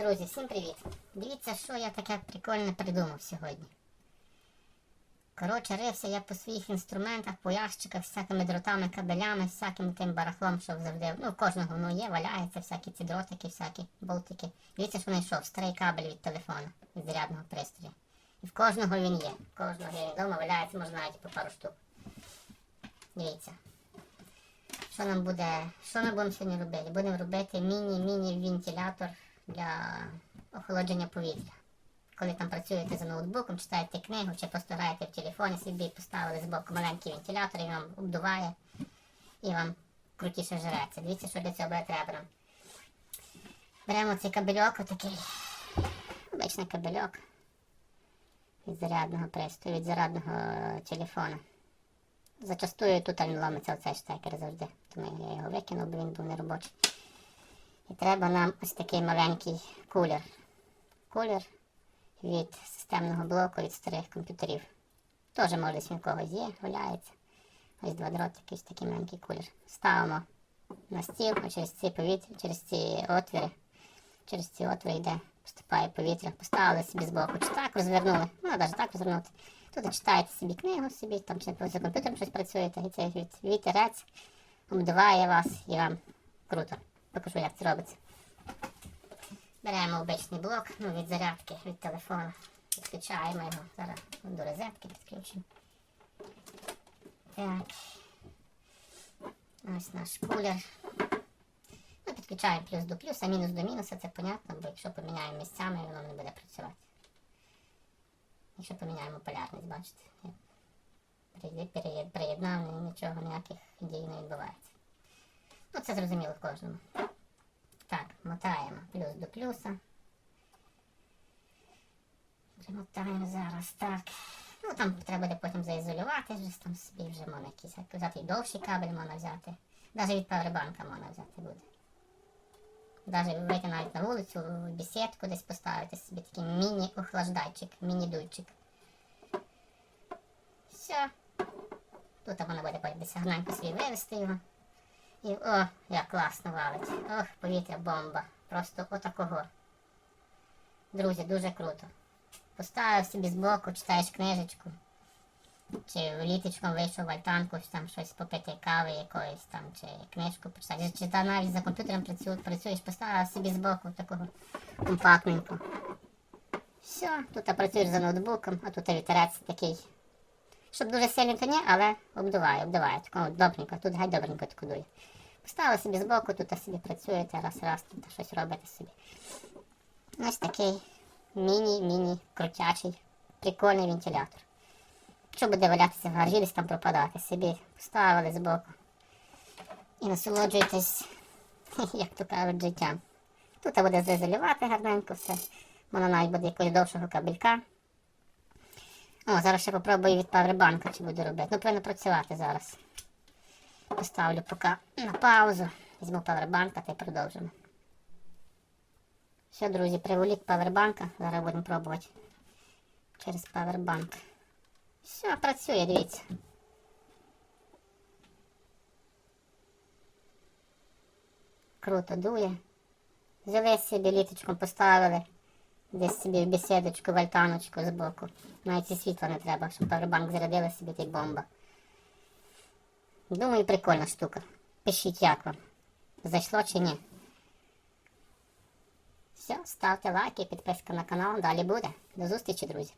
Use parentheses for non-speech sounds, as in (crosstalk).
Друзі, всім привіт! Дивіться, що я таке прикольне придумав сьогодні. Коротше, рився я по своїх інструментах, по ящиках, всякими дротами, кабелями, всяким тим барахлом, що завжди. Ну, кожного воно є, валяється, всякі ці дротики, всякі болтики. Дивіться, що знайшов, старий кабель від телефона, від зарядного пристрою. І в кожного він є. В кожного є вдома валяється, може навіть по пару штук. Дивіться. Що нам буде, що ми будемо сьогодні робити? Будемо робити міні-міні-вентилятор для охолодження повітря. Коли там працюєте за ноутбуком, читаєте книгу чи просто граєте в телефоні, собі поставили збоку маленький вентилятор, і вам обдуває і вам крутіше жреться. Дивіться, що для цього буде треба. Беремо цей кабельок, отакий обичний кабельок від зарядного пристрою, від зарядного телефона. Зачастую тут він ламиться оцей штекер завжди, тому я його викинув, бо він був неробочий. І треба нам ось такий маленький кулер. Кулер від системного блоку від старих комп'ютерів. Теж може він когось є, валяється. Ось два дротики, ось такий маленький кулер. Ставимо на стіл, через ці повітря, через ці отвіри. Через ці отвори йде, поступає повітря. Поставили собі збоку, чи так розвернули, ну навіть так розвернути. Тут читаєте собі книгу собі, там чи за комп'ютером щось працюєте, і цей вітерець обдуває вас і вам круто. Покажу, як це робиться. Беремо обичний блок ну, від зарядки від телефона. Підключаємо його. Зараз до розетки підключимо. Так. Ось наш кулер. Ну, підключаємо плюс до плюса, мінус до мінуса, це понятно, бо якщо поміняємо місцями, воно не буде працювати. Якщо поміняємо полярність, бачите, приєднав, нічого, ніяких дій не відбувається. Ну, це зрозуміло кожному. Так, мотаємо плюс до плюса. Примотаємо зараз, так. Ну там треба буде потім заізолювати, вже там собі вже можна якийсь взяти і довший кабель можна взяти. Навіть від павербанка можна взяти буде. Навіть вийти навіть на вулицю, в бесідку десь поставити собі такий міні-охлаждайчик, міні-дуйчик. Все. Тут можна буде потім десь гарненько собі вивести його. І о, як класно валить. Ох, повітря бомба. Просто отакого. Друзі, дуже круто. Поставив собі збоку, читаєш книжечку. Чи літочком вийшов в альтанку, чи там щось попити кави якоїсь там, чи книжку почитати. Чи та навіть за комп'ютером працю, працюєш, поставив собі збоку такого компактненько. Все, тут працюєш за ноутбуком, а тут вітерець такий. Щоб дуже сильно то ні, але обдуває, обдуває. Такого добренько, тут гай добренько таку. Поставили собі збоку, тут собі працюєте, раз-раз, тут щось робите собі. Ось такий міні-міні крутячий, прикольний вентилятор. Що буде валятися в гаражі, десь там пропадати, собі поставили збоку. І насолоджуєтесь, (laughs) як то кажуть, життям. Тут буде заізолювати гарненько все. Воно навіть буде якогось довшого кабелька. О, зараз ще попробую від павербанка, чи буду робити. Ну, повинно працювати зараз. Поставлю поки на паузу. Візьму павербанка та й продовжимо. Все, друзі, приволік павербанка. Зараз будемо пробувати через павербанк. Все, працює, дивіться. Круто дує. Взяли собі літочком, поставили десь собі в бесідочку, в альтаночку збоку. Навіть і світла не треба, щоб павербанк зарядила собі та бомба. Думаю, прикольна штука. Пишіть, як вам. Зайшло чи ні. Все, ставте лайки, підписка на канал. Далі буде. До зустрічі, друзі.